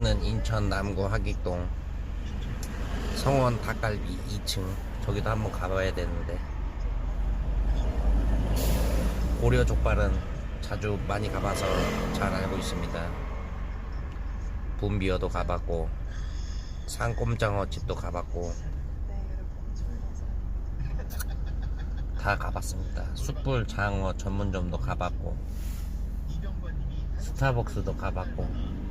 는 인천 남구 하객동 성원 닭갈비 2층. 저기도 한번 가봐야 되는데. 고려 족발은 자주 많이 가봐서 잘 알고 있습니다. 분비어도 가봤고 산꼼장어 집도 가봤고 다 가봤습니다. 숯불 장어 전문점도 가봤고 스타벅스도 가봤고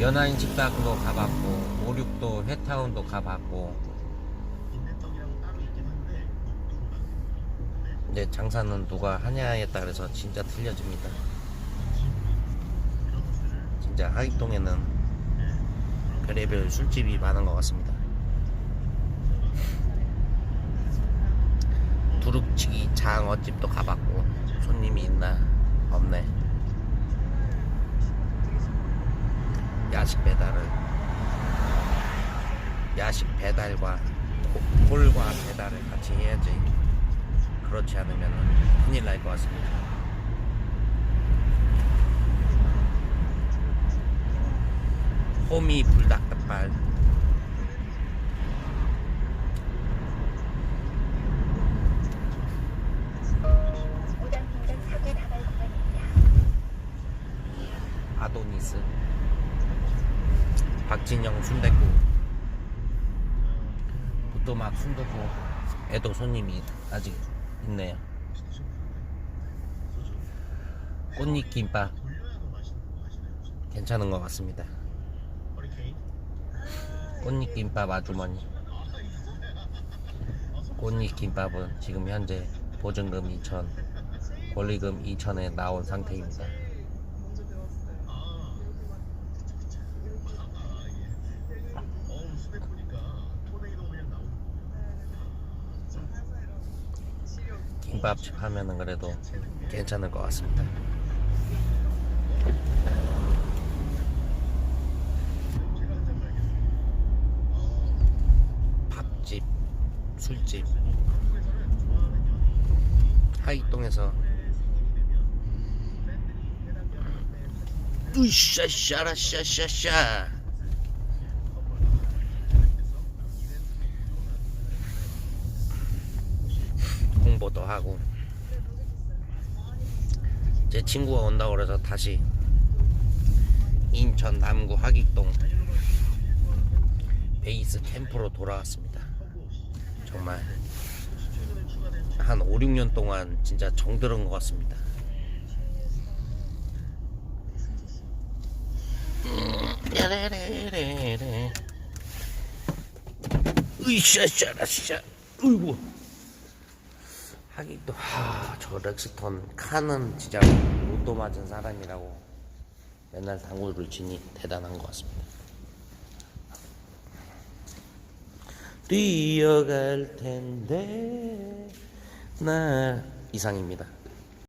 연하인 식당도 가봤고 오륙도 회타운도 가봤고. 근데 장사는 누가 하냐에 따라서 진짜 틀려집니다. 진짜 하익동에는 별의별 술집이 많은 것 같습니다. 두둑치기 장어집도 가봤고 손님이 있나? 없네 야식 배달을. 야식 배달과 호- 홀과 배달을 같이 해야지. 그렇지 않으면 큰일 날 것 같습니다. 호미 불닭닭발. 아도니스 박진영 순댓국 부토막 순두부 애도 손님이 아직 있네요. 꽃잎 김밥. 괜찮은 것 같습니다. 꽃잎 김밥 아주머니. 꽃잎 김밥은 지금 현재 보증금 2천 권리금 2천에 나온 상태입니다 김밥집 하면은 그래도 괜찮을 것 같습니다. 밥집, 술집, 하이동에서. 으쌰샤라샤샤샤 홍보도 하고 제 친구가 온다고 그래서 다시 인천 남구 하객동 베이스 캠프로 돌아왔습니다 정말 한 5, 6년 동안 진짜 정들은 것 같습니다. 으쌰샤라샤 으이구 하긴 또, 하, 저 렉스턴 칸은 진짜 로또 맞은 사람이라고 맨날 당구를 치니 대단한 것 같습니다. 뛰어갈 텐데, 나 이상입니다.